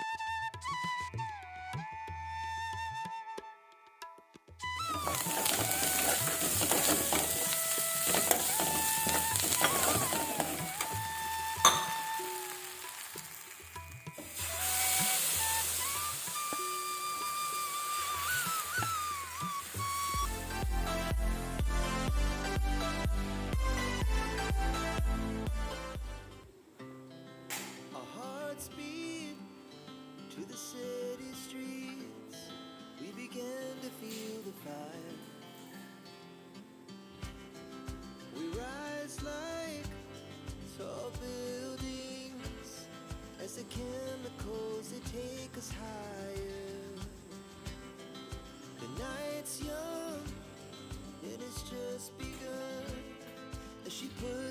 you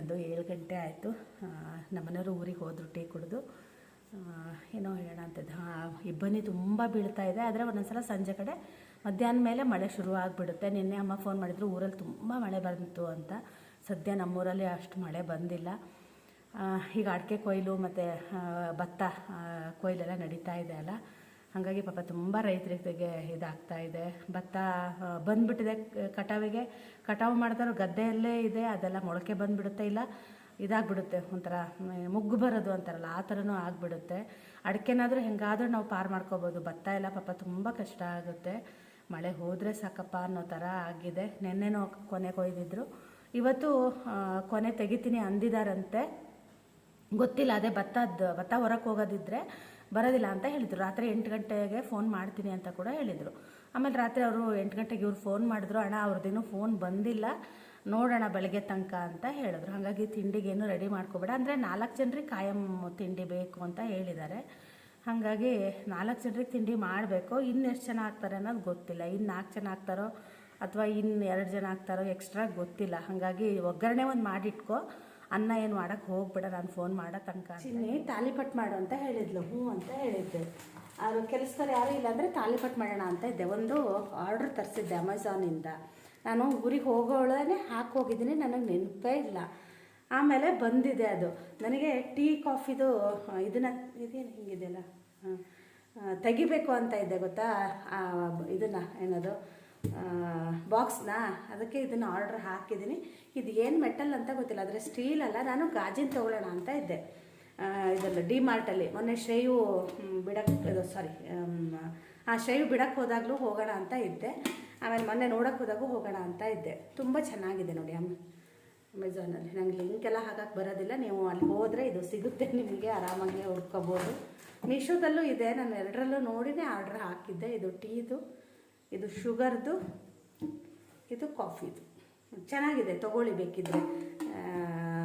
ಬಂದು ಏಳು ಗಂಟೆ ಆಯಿತು. ನಮ್ಮನೆಯವರು ಊರಿಗೆ ಹೋದರು ಟೀ ಕುಡಿದು. ಏನೋ ಹೇಳೋಣ ಅಂತದ್ದು. ಹಾಂ ಇಬ್ಬನಿ ತುಂಬ ಬೀಳ್ತಾ ಇದೆ. ಆದರೆ ಒಂದೊಂದ್ಸಲ ಸಂಜೆ ಕಡೆ ಮಧ್ಯಾಹ್ನ ಮೇಲೆ ಮಳೆ ಶುರು ಆಗಿಬಿಡುತ್ತೆ. ನಿನ್ನೆ ಅಮ್ಮ ಫೋನ್ ಮಾಡಿದ್ರು, ಊರಲ್ಲಿ ತುಂಬ ಮಳೆ ಬಂತು ಅಂತ. ಸದ್ಯ ನಮ್ಮೂರಲ್ಲಿ ಅಷ್ಟು ಮಳೆ ಬಂದಿಲ್ಲ. ಈಗ ಅಡಿಕೆ ಕೊಯ್ಲು ಮತ್ತು ಭತ್ತ ಕೊಯ್ಲೆಲ್ಲ ನಡೀತಾ ಇದೆ ಅಲ್ಲ. ಹಾಗಾಗಿ ಪಾಪ ತುಂಬ ರೈತರಿಗೆ ಇದಾಗ್ತಾ ಇದೆ. ಭತ್ತ ಬಂದ್ಬಿಟ್ಟಿದೆ ಕಟಾವಿಗೆ. ಕಟಾವು ಮಾಡ್ತಾರೋ ಗದ್ದೆಯಲ್ಲೇ ಇದೆ, ಅದೆಲ್ಲ ಮೊಳಕೆ ಬಂದ್ಬಿಡುತ್ತೆ ಇಲ್ಲ, ಇದಾಗ್ಬಿಡುತ್ತೆ ಒಂಥರ ಮುಗ್ಗು ಬರೋದು ಅಂತಾರಲ್ಲ, ಆ ಥರನೂ ಆಗಿಬಿಡುತ್ತೆ. ಅಡಿಕೆನಾದರೂ ಹೆಂಗಾದರೂ ನಾವು ಪಾರು ಮಾಡ್ಕೋಬೋದು. ಭತ್ತ ಎಲ್ಲ ಪಾಪ ತುಂಬ ಕಷ್ಟ ಆಗುತ್ತೆ. ಮಳೆ ಹೋದರೆ ಸಾಕಪ್ಪ ಅನ್ನೋ ಥರ ಆಗಿದೆ. ನೆನ್ನೆನೋ ಕೊನೆ ಕೊಯ್ದಿದ್ರು. ಇವತ್ತು ಕೊನೆ ತೆಗಿತೀನಿ ಅಂದಿದಾರಂತೆ. ಗೊತ್ತಿಲ್ಲ, ಅದೇ ಭತ್ತದ ಭತ್ತ ಹೊರಕ್ಕೆ ಹೋಗೋದಿದ್ರೆ ಬರೋದಿಲ್ಲ ಅಂತ ಹೇಳಿದರು. ರಾತ್ರಿ ಎಂಟು ಗಂಟೆಗೆ ಫೋನ್ ಮಾಡ್ತೀನಿ ಅಂತ ಕೂಡ ಹೇಳಿದರು. ಆಮೇಲೆ ರಾತ್ರಿ ಅವರು ಎಂಟು ಗಂಟೆಗೆ ಇವ್ರು ಫೋನ್ ಮಾಡಿದ್ರು, ಅಣ್ಣ ಅವ್ರದ್ದೇನು ಫೋನ್ ಬಂದಿಲ್ಲ. ನೋಡೋಣ ಬೆಳಗ್ಗೆ ತನಕ ಅಂತ ಹೇಳಿದ್ರು. ಹಾಗಾಗಿ ತಿಂಡಿಗೇನು ರೆಡಿ ಮಾಡ್ಕೋಬೇಡ. ಅಂದರೆ ನಾಲ್ಕು ಜನರಿಗೆ ಕಾಯಂ ತಿಂಡಿ ಬೇಕು ಅಂತ ಹೇಳಿದ್ದಾರೆ. ಹಾಗಾಗಿ ನಾಲ್ಕು ಜನರಿಗೆ ತಿಂಡಿ ಮಾಡಬೇಕು. ಇನ್ನು ಎಷ್ಟು ಜನ ಆಗ್ತಾರೆ ಅನ್ನೋದು ಗೊತ್ತಿಲ್ಲ. ಇನ್ನು ನಾಲ್ಕು ಜನ ಆಗ್ತಾರೋ ಅಥವಾ ಇನ್ನು ಎರಡು ಜನ ಆಗ್ತಾರೋ ಎಕ್ಸ್ಟ್ರಾ ಗೊತ್ತಿಲ್ಲ. ಹಾಗಾಗಿ ಒಗ್ಗರಣೆ ಒಂದು ಮಾಡಿಟ್ಕೋ. ಅನ್ನ ಏನು ಮಾಡಕ್ಕೆ ಹೋಗ್ಬೇಡ, ನಾನು ಫೋನ್ ಮಾಡೋ ತನಕ ಚಿನ್ನಿ ತಾಲಿಪಟ್ ಮಾಡು ಅಂತ ಹೇಳಿದ್ಲು, ಹ್ಞೂ ಅಂತ ಹೇಳಿದ್ದೆ. ಅವರು ಕೆಲಸದವ್ರು ಯಾರೂ ಇಲ್ಲ ಅಂದರೆ ತಾಲಿಪಟ್ ಮಾಡೋಣ ಅಂತ ಇದ್ದೆ. ಒಂದು ಆರ್ಡ್ರ್ ತರಿಸಿದ್ದೆ ಅಮೆಝಾನಿಂದ ನಾನು ಊರಿಗೆ ಹೋಗೋಳೇ ಹಾಕಿ ಹೋಗಿದ್ದೀನಿ, ನನಗೆ ನೆನಪೇ ಇಲ್ಲ. ಆಮೇಲೆ ಬಂದಿದೆ ಅದು. ನನಗೆ ಟೀ, ಕಾಫಿದು ಇದನ್ನು, ಇದೇನು ಹಿಂಗಿದೆಯಲ್ಲ? ತೆಗಿಬೇಕು ಅಂತ ಇದ್ದೆ, ಗೊತ್ತಾ? ಇದನ್ನು, ಏನದು? ಬಾಕ್ಸ್ನ ಅದಕ್ಕೆ ಇದನ್ನು ಆರ್ಡ್ರ್ ಹಾಕಿದ್ದೀನಿ. ಇದು ಏನು ಮೆಟಲ್ ಅಂತ ಗೊತ್ತಿಲ್ಲ, ಆದರೆ ಸ್ಟೀಲ್ ಅಲ್ಲ. ನಾನು ಗಾಜಿನ ತೊಗೊಳ್ಳೋಣ ಅಂತ ಇದ್ದೆ. ಇದರಲ್ಲಿ ಡಿ ಮಾರ್ಟಲ್ಲಿ ಮೊನ್ನೆ ಶ್ರೇಯು ಬಿಡಕ್ಕೆ ಸಾರಿ ಆ, ಶ್ರೇಯು ಬಿಡಕ್ಕೆ ಹೋದಾಗಲೂ ಹೋಗೋಣ ಅಂತ ಇದ್ದೆ. ಆಮೇಲೆ ಮೊನ್ನೆ ನೋಡಕ್ಕೆ ಹೋದಾಗೂ ಹೋಗೋಣ ಅಂತ ಇದ್ದೆ. ತುಂಬ ಚೆನ್ನಾಗಿದೆ ನೋಡಿ ಅಮ್ಮ. ಅಮೆಝಾನಲ್ಲಿ ನಂಗೆ ಲಿಂಕ್ ಎಲ್ಲ ಹಾಕಕ್ಕೆ ಬರೋದಿಲ್ಲ. ನೀವು ಅಲ್ಲಿ ಹೋದರೆ ಇದು ಸಿಗುತ್ತೆ. ನಿಮಗೆ ಆರಾಮಾಗಿ ಹುಡ್ಕೋಬೋದು. ಮೀಶೋದಲ್ಲೂ ಇದೆ. ನಾನು ಎರಡರಲ್ಲೂ ನೋಡಿನೇ ಆರ್ಡ್ರ್ ಹಾಕಿದ್ದೆ. ಇದು ಟೀದು. ಇದು ಶುಗರ್ದು, ಇದು ಕಾಫಿದು. ಚೆನ್ನಾಗಿದೆ, ತೊಗೊಳ್ಳಿ ಬೇಕಿದ್ರೆ.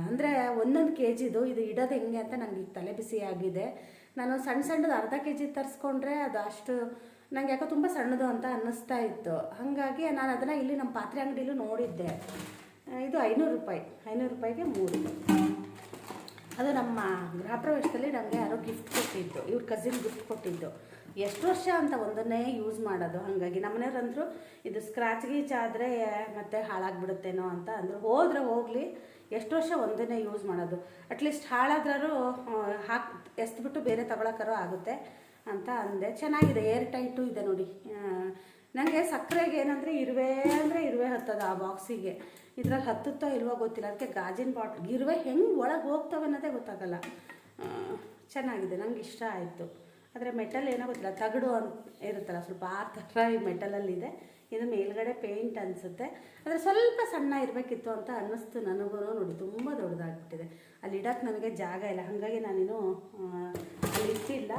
ಅಂದರೆ ಒಂದೊಂದು ಕೆ ಜಿದು ಇದು ಇಡೋದು ಹೆಂಗೆ ಅಂತ ನನಗೆ ಈಗ ತಲೆ ಬಿಸಿ ಆಗಿದೆ. ನಾನು ಸಣ್ಣ ಸಣ್ಣದು ಅರ್ಧ ಕೆ ಜಿ ತರಿಸ್ಕೊಂಡ್ರೆ ಅದು ಅಷ್ಟು ನಂಗೆ ಯಾಕೋ ತುಂಬ ಸಣ್ಣದು ಅಂತ ಅನ್ನಿಸ್ತಾ ಇತ್ತು. ಹಾಗಾಗಿ ನಾನು ಅದನ್ನು ಇಲ್ಲಿ ನಮ್ಮ ಪಾತ್ರೆ ಅಂಗಡಿಲೂ ನೋಡಿದ್ದೆ. ಇದು ಐನೂರು ರೂಪಾಯಿ, ಐನೂರು ರೂಪಾಯಿಗೆ ಮೂರು. ಅದು ನಮ್ಮ ಗೃಹ ಪ್ರವೇಶದಲ್ಲಿ ನನಗೆ ಯಾರೋ ಗಿಫ್ಟ್ ಕೊಟ್ಟಿದ್ದು, ಇವ್ರ ಕಸಿನ್ ಗಿಫ್ಟ್ ಕೊಟ್ಟಿದ್ದು. ಎಷ್ಟು ವರ್ಷ ಅಂತ ಒಂದನ್ನೇ ಯೂಸ್ ಮಾಡೋದು. ಹಾಗಾಗಿ ನಮ್ಮನೆಯವ್ರು ಅಂದರು ಇದು ಸ್ಕ್ರಾಚ್ ಗೀಚ್ ಆದರೆ ಮತ್ತೆ ಹಾಳಾಗ್ಬಿಡುತ್ತೇನೋ ಅಂತ ಅಂದರು. ಹೋದ್ರೆ ಹೋಗಲಿ, ಎಷ್ಟು ವರ್ಷ ಒಂದನ್ನೇ ಯೂಸ್ ಮಾಡೋದು. ಅಟ್ಲೀಸ್ಟ್ ಹಾಳಾದ್ರೂ ಹಾಕಿ ಎಸ್ಬಿಟ್ಟು ಬೇರೆ ತಗೊಳಕ್ಕಾರೋ ಆಗುತ್ತೆ ಅಂತ ಅಂದೆ. ಚೆನ್ನಾಗಿದೆ ಏರ್ ಟೈಟು ಇದೆ ನೋಡಿ. ನನಗೆ ಸಕ್ಕರೆಗೆ ಏನಂದರೆ ಇರುವೆ ಅಂದರೆ ಇರುವೆ ಹತ್ತದ ಆ ಬಾಕ್ಸಿಗೆ ಇದ್ರಲ್ಲಿ ಹತ್ತುತ್ತೋ ಇಲ್ವೋ ಗೊತ್ತಿಲ್ಲ. ಅದಕ್ಕೆ ಗಾಜಿನ ಬಾಟ್ಲ್ ಇರುವೆ ಹೆಂಗೆ ಒಳಗೆ ಹೋಗ್ತವೆ ಅನ್ನೋದೇ ಗೊತ್ತಾಗಲ್ಲ. ಚೆನ್ನಾಗಿದೆ, ನಂಗೆ ಇಷ್ಟ ಆಯಿತು. ಆದರೆ ಮೆಟಲ್ ಏನೋ ಗೊತ್ತಿಲ್ಲ, ತಗಡು ಅಂತ ಇರುತ್ತಲ್ಲ ಸ್ವಲ್ಪ ಆ ಥರ ಈ ಮೆಟಲಲ್ಲಿದೆ ಇದು. ಮೇಲ್ಗಡೆ ಪೇಂಟ್ ಅನಿಸುತ್ತೆ. ಆದರೆ ಸ್ವಲ್ಪ ಸಣ್ಣ ಇರಬೇಕಿತ್ತು ಅಂತ ಅನ್ನಿಸ್ತು ನನಗೂ ನೋಡಿ, ತುಂಬ ದೊಡ್ಡದಾಗ್ಬಿಟ್ಟಿದೆ. ಅಲ್ಲಿ ಇಡಕ್ಕೆ ನನಗೆ ಜಾಗ ಇಲ್ಲ. ಹಾಗಾಗಿ ನಾನೇನು ಅಲ್ಲಿ ಇಟ್ಟಿಲ್ಲ.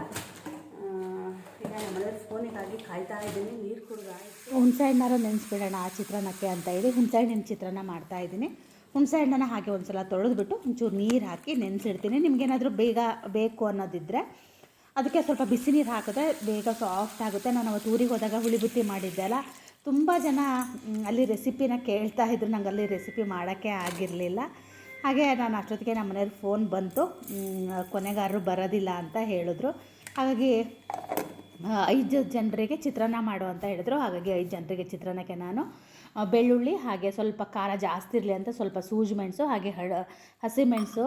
ಈಗ ನಮ್ಮನೆ ಫೋನಿಗಾಗಿ ಕಾಯ್ತಾ ಇದ್ದೀನಿ. ನೀರು ಕುಡಿದ ಆಯಿತು. ಹುಣಸೆ ಹಣ್ಣಾರು ನೆನೆಸ್ಬಿಡೋಣ ಆ ಚಿತ್ರಾನ್ನಕ್ಕೆ ಅಂತ ಹೇಳಿ ಹುಣಸೆ ಹಣ್ಣಿನ ಚಿತ್ರಾನ್ನ ಮಾಡ್ತಾ ಇದ್ದೀನಿ. ಹುಣಸೆ ಹಣ್ಣನ್ನು ಹಾಗೆ ಒಂದು ಸಲ ತೊಳೆದ್ಬಿಟ್ಟು ಒಂಚೂರು ನೀರು ಹಾಕಿ ನೆನೆಸಿಡ್ತೀನಿ. ನಿಮಗೇನಾದರೂ ಬೇಗ ಬೇಕು ಅನ್ನೋದಿದ್ದರೆ ಅದಕ್ಕೆ ಸ್ವಲ್ಪ ಬಿಸಿ ನೀರು ಹಾಕಿದ್ರೆ ಬೇಗ ಸಾಫ್ಟ್ ಆಗುತ್ತೆ. ನಾನು ಅವತ್ತು ಊರಿಗೆ ಹೋದಾಗ ಹುಳಿಬುತ್ತಿ ಮಾಡಿದ್ದೆ ಅಲ್ಲ. ತುಂಬ ಜನ ಅಲ್ಲಿ ರೆಸಿಪಿನ ಕೇಳ್ತಾ ಇದ್ರು. ನಂಗೆ ಅಲ್ಲಿ ರೆಸಿಪಿ ಮಾಡೋಕ್ಕೆ ಆಗಿರಲಿಲ್ಲ. ಹಾಗೆ ನಾನು ಅಷ್ಟೊತ್ತಿಗೆ ನಮ್ಮ ಮನೆಯವ್ರ ಫೋನ್ ಬಂತು. ಕೊನೆಗಾರರು ಬರೋದಿಲ್ಲ ಅಂತ ಹೇಳಿದ್ರು. ಹಾಗಾಗಿ ಐದು ಜನರಿಗೆ ಚಿತ್ರಾನ್ನ ಮಾಡು ಅಂತ ಹೇಳಿದ್ರು. ಹಾಗಾಗಿ ಐದು ಜನರಿಗೆ ಚಿತ್ರಾನ್ನಕ್ಕೆ ನಾನು ಬೆಳ್ಳುಳ್ಳಿ, ಹಾಗೆ ಸ್ವಲ್ಪ ಖಾರ ಜಾಸ್ತಿ ಇರಲಿ ಅಂತ ಸ್ವಲ್ಪ ಸೂಜಿ ಮೆಣಸು, ಹಾಗೆ ಹಳ ಹಸಿಮೆಣಸು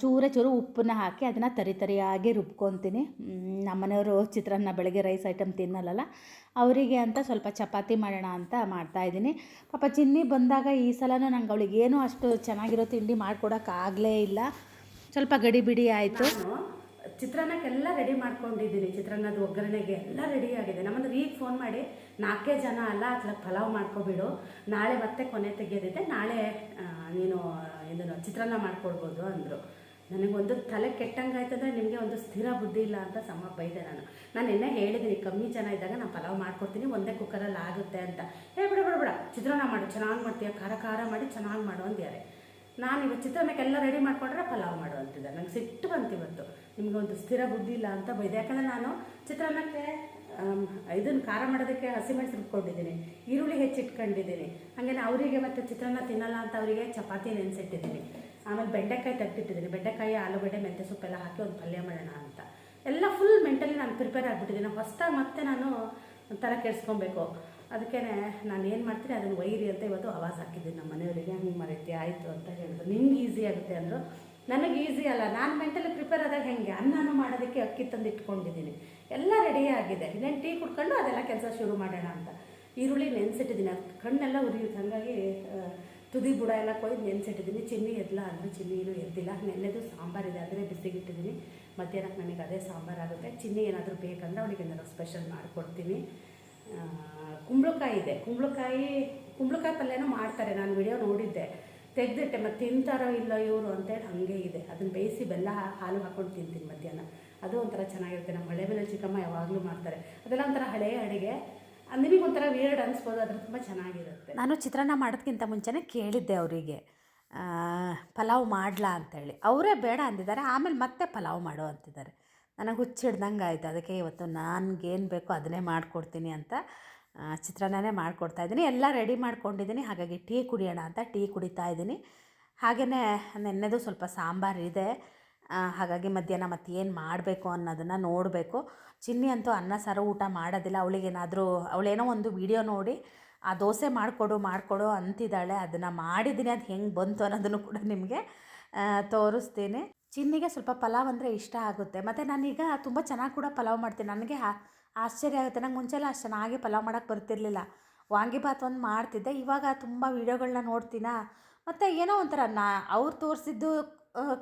ಚೂರೇ ಚೂರು ಉಪ್ಪನ್ನ ಹಾಕಿ ಅದನ್ನು ತರಿ ತರಿಯಾಗಿ ರುಬ್ಕೊತೀನಿ. ನಮ್ಮ ನಮ್ಮನೆಯವರು ಚಿತ್ರಾನ್ನ ಬೆಳಗ್ಗೆ ರೈಸ್ ಐಟಮ್ ತಿನ್ನಲ್ಲ ಅವರಿಗೆ ಅಂತ ಸ್ವಲ್ಪ ಚಪಾತಿ ಮಾಡೋಣ ಅಂತ ಮಾಡ್ತಾಯಿದ್ದೀನಿ ಪಾಪ ಚಿನ್ನಿ ಬಂದಾಗ ಈ ಸಲನೂ ನಂಗೆ ಅವಳಿಗೆ ಅಷ್ಟು ಚೆನ್ನಾಗಿರೋ ತಿಂಡಿ ಮಾಡ್ಕೊಡೋಕ್ಕಾಗಲೇ ಇಲ್ಲ. ಸ್ವಲ್ಪ ಗಡಿಬಿಡಿ ಆಯಿತು. ನಾನು ಚಿತ್ರಾನ್ನಕ್ಕೆಲ್ಲ ರೆಡಿ ಮಾಡ್ಕೊಂಡಿದ್ದೀನಿ. ಚಿತ್ರಾನ್ನದ ಒಗ್ಗರಣೆಗೆ ಎಲ್ಲ ರೆಡಿ ಆಗಿದೆ. ನಮ್ಮನ್ನು ಈಗ ಫೋನ್ ಮಾಡಿ, ನಾಲ್ಕೇ ಜನ ಅಲ್ಲ ಅದಕ್ಕೆ ಪಲಾವ್ ಮಾಡ್ಕೊಬಿಡು. ನಾಳೆ ಮತ್ತೆ ಕೊನೆ ತೆಗೆಯೋದಿದೆ ನಾಳೆ ನೀನು ಇದನ್ನು ಚಿತ್ರಾನ್ನ ಮಾಡ್ಕೊಡ್ಬೋದು ಅಂದರು. ನನಗೊಂದು ತಲೆ ಕೆಟ್ಟಂಗೆ ಆಯ್ತಂದ್ರೆ ನಿಮಗೆ ಒಂದು ಸ್ಥಿರ ಬುದ್ಧಿ ಇಲ್ಲ ಅಂತ ಸಮ ಬೈದೆ ನಾನು. ನಾನು ನಿನ್ನೆ ಹೇಳಿದ್ದೀನಿ ಕಮ್ಮಿ ಜನ ಇದ್ದಾಗ ನಾನು ಪಲಾವ್ ಮಾಡ್ಕೊಡ್ತೀನಿ, ಒಂದೇ ಕುಕ್ಕರಲ್ಲಿ ಆಗುತ್ತೆ ಅಂತ. ಏ, ಬಿಡ ಬಿಡ ಬಿಡ, ಚಿತ್ರಾನ್ನ ಮಾಡು, ಚೆನ್ನಾಗಿ ಮಾಡ್ತೀಯ? ಖಾರ ಖಾರ ಮಾಡಿ ಚೆನ್ನಾಗಿ ಮಾಡು ಅಂದ್ಯಾರೆ. ನಾನು ಇವತ್ತು ಚಿತ್ರಾನ್ನಕ್ಕೆಲ್ಲ ರೆಡಿ ಮಾಡಿಕೊಂಡ್ರೆ ಪಲಾವ್ ಮಾಡು ಅಂತಿದ್ದೆ. ನಂಗೆ ಸಿಟ್ಟು ಬಂತು ಇವತ್ತು. ನಿಮಗೆ ಒಂದು ಸ್ಥಿರ ಬುದ್ಧಿ ಇಲ್ಲ ಅಂತ ಬೈದೆ. ಯಾಕಂದರೆ ನಾನು ಚಿತ್ರಾನ್ನಕ್ಕೆ ಇದನ್ನು ಖಾರ ಮಾಡೋದಕ್ಕೆ ಹಸಿಮೆಣಸು ರುಬ್ಕೊಂಡಿದ್ದೀನಿ. ಈರುಳ್ಳಿ ಹೆಚ್ಚಿಟ್ಕೊಂಡಿದ್ದೀನಿ. ಹಾಗೆ ಅವರಿಗೆ ಮತ್ತು ಚಿತ್ರಾನ್ನ ತಿನ್ನಲ್ಲ ಅಂತ ಅವರಿಗೆ ಚಪಾತಿ ನೆನೆಸಿಟ್ಟಿದ್ದೀನಿ. ಆಮೇಲೆ ಬೆಂಡೆಕಾಯಿ ತಟ್ಟಿಟ್ಟಿದ್ದೀನಿ ಬೆಂಡೆಕಾಯಿ, ಆಲೂಗಡ್ಡೆ, ಮೆಂತ್ಯ ಸೊಪ್ಪೆಲ್ಲ ಹಾಕಿ ಒಂದು ಪಲ್ಯ ಮಾಡೋಣ ಅಂತ. ಎಲ್ಲ ಫುಲ್ ಮೆಂಟಲಿ ನಾನು ಪ್ರಿಪೇರ್ ಆಗಿಬಿಟ್ಟಿದ್ದೀನಿ. ಹೊಸ್ದಾಗಿ ಮತ್ತೆ ನಾನು ಒಂಥರ ಕೆಡಿಸ್ಕೊಬೇಕು. ಅದಕ್ಕೆ ನಾನು ಏನು ಮಾಡ್ತೀನಿ ಅದನ್ನು ವೈರಿ ಅಂತ ಇವತ್ತು ಆವಾಸ ಹಾಕಿದ್ದೀನಿ ನಮ್ಮ ಮನೆಯವರಿಗೆ ಹಂಗೆ ಮರೀತಿ, ಆಯಿತು ಅಂತ ಹೇಳಿದ್ರು. ನಿಮ್ಗೆ ಈಸಿ ಆಗುತ್ತೆ ಅಂದರು. ನನಗೆ ಈಸಿ ಅಲ್ಲ. ನಾನು ಮೆಂಟಲಿ ಪ್ರಿಪೇರ್ ಆದಾಗ ಹೆಂಗೆ? ಅನ್ನನೂ ಮಾಡೋದಕ್ಕೆ ಅಕ್ಕಿ ತಂದು ಇಟ್ಕೊಂಡಿದ್ದೀನಿ ಎಲ್ಲ ರೆಡಿ ಆಗಿದೆ. ಇನ್ನೇನು ಟೀ ಕುಡ್ಕೊಂಡು ಅದೆಲ್ಲ ಕೆಲಸ ಶುರು ಮಾಡೋಣ ಅಂತ. ಈರುಳ್ಳಿ ನೆನೆಸಿಟ್ಟಿದ್ದೀನಿ. ಅದು ಕಣ್ಣೆಲ್ಲ ಉರಿಯುತ್ತೆ. ಹಾಗಾಗಿ ತುದಿ ಬುಡ ಎಲ್ಲ ಕೊಯ್ದು ನೆನೆಸಿಟ್ಟಿದ್ದೀನಿ. ಚಿನ್ನಿ ಎದ್ಲ ಅಂದರೆ ಏನು ಎದ್ದಿಲ್ಲ. ನೆನ್ನೆದು ಸಾಂಬಾರಿದೆ ಅಂದರೆ ಬಿಸಿಗಿಟ್ಟಿದ್ದೀನಿ. ಮಧ್ಯಾಹ್ನಕ್ಕೆ ನನಗೆ ಅದೇ ಸಾಂಬಾರಾಗುತ್ತೆ ಚಿನ್ನಿ ಏನಾದರೂ ಬೇಕಂದರೆ ಅವಳಿಗೆ ಏನಾದ್ರು ಸ್ಪೆಷಲ್ ಮಾಡಿಕೊಡ್ತೀನಿ. ಕುಂಬಳಕಾಯಿ ಇದೆ. ಕುಂಬಳಕಾಯಿ ಕುಂಬಳಕಾಯಿ ಪಲ್ಯನೂ ಮಾಡ್ತಾರೆ. ನಾನು ವಿಡಿಯೋ ನೋಡಿದ್ದೆ. ತೆಗೆದಿಟ್ಟೆ, ಮತ್ತು ತಿಂತಾರೋ ಇಲ್ಲ ಇವರು ಅಂತೇಳಿ ಹಾಗೆ ಇದೆ. ಅದನ್ನು ಬೇಯಿಸಿ ಬೆಲ್ಲ ಹಾಲು ಹಾಕ್ಕೊಂಡು ತಿಂತೀನಿ ಮಧ್ಯಾಹ್ನ. ಅದು ಒಂಥರ ಚೆನ್ನಾಗಿರುತ್ತೆ. ನಮ್ಮ ಹಳೆ ಮೇಲೆ ಚಿಕ್ಕಮ್ಮ ಯಾವಾಗಲೂ ಮಾಡ್ತಾರೆ. ಅದೆಲ್ಲ ಒಂಥರ ಹಳೆಯ ಅಡುಗೆ. ನಿಮಗೊಂಥರ ವೀರ್ಡ್ ಅನಿಸ್ಬೋದು. ಅದ್ರ ತುಂಬ ಚೆನ್ನಾಗಿರುತ್ತೆ. ನಾನು ಚಿತ್ರಾನ್ನ ಮಾಡೋದಕ್ಕಿಂತ ಮುಂಚೆನೇ ಕೇಳಿದ್ದೆ ಅವರಿಗೆ. ಪಲಾವ್ ಮಾಡಲಾ ಅಂತೇಳಿ. ಅವರೇ ಬೇಡ ಅಂದಿದ್ದಾರೆ. ಆಮೇಲೆ ಮತ್ತೆ ಪಲಾವ್ ಮಾಡು ಅಂತಿದ್ದಾರೆ. ನನಗೆ ಹುಚ್ಚಿಡ್ದಂಗೆ ಆಯಿತು ಅದಕ್ಕೆ ಇವತ್ತು ನನಗೇನು ಬೇಕೋ ಅದನ್ನೇ ಮಾಡಿಕೊಡ್ತೀನಿ ಅಂತ ಚಿತ್ರಾನ್ನನೇ ಮಾಡಿಕೊಡ್ತಾ ಇದ್ದೀನಿ. ಎಲ್ಲ ರೆಡಿ ಮಾಡ್ಕೊಂಡಿದ್ದೀನಿ. ಹಾಗಾಗಿ ಟೀ ಕುಡಿಯೋಣ ಅಂತ ಟೀ ಕುಡಿತಾ ಇದ್ದೀನಿ. ಹಾಗೆಯೇ ನೆನ್ನೆದು ಸ್ವಲ್ಪ ಸಾಂಬಾರು ಇದೆ. ಹಾಗಾಗಿ ಮಧ್ಯಾಹ್ನ ಮತ್ತೆ ಏನು ಮಾಡಬೇಕು ಅನ್ನೋದನ್ನು ನೋಡಬೇಕು. ಚಿನ್ನಿ ಅಂತೂ ಅನ್ನ, ಸಾರು, ಊಟ ಮಾಡೋದಿಲ್ಲ. ಅವಳಿಗೇನಾದರೂ, ಅವಳೇನೋ ಒಂದು ವಿಡಿಯೋ ನೋಡಿ, ಆ ದೋಸೆ ಮಾಡಿಕೊಡು ಮಾಡಿಕೊಡು ಅಂತಿದ್ದಾಳೆ. ಅದನ್ನು ಮಾಡಿದ್ದೀನಿ. ಅದು ಹೆಂಗೆ ಬಂತು ಅನ್ನೋದನ್ನು ಕೂಡ ನಿಮಗೆ ತೋರಿಸ್ತೀನಿ. ಚಿನ್ನಿಗೆ ಸ್ವಲ್ಪ ಪಲಾವ್ ಅಂದರೆ ಇಷ್ಟ ಆಗುತ್ತೆ. ಮತ್ತು ನಾನೀಗ ತುಂಬ ಚೆನ್ನಾಗಿ ಕೂಡ ಪಲಾವ್ ಮಾಡ್ತೀನಿ. ನನಗೆ ಆಶ್ಚರ್ಯ ಆಗುತ್ತೆ. ನಂಗೆ ಮುಂಚೆಲ್ಲ ಅಷ್ಟು ಚೆನ್ನಾಗಿ ಪಲಾವ್ ಮಾಡೋಕ್ಕೆ ಬರ್ತಿರ್ಲಿಲ್ಲ. ವಾಂಗಿಭಾತ್ ಒಂದು ಮಾಡ್ತಿದ್ದೆ. ಇವಾಗ ತುಂಬ ವೀಡಿಯೋಗಳನ್ನ ನೋಡ್ತೀನಾ? ಮತ್ತು ಏನೋ ಒಂಥರ ನಾ, ಅವ್ರು ತೋರಿಸಿದ್ದು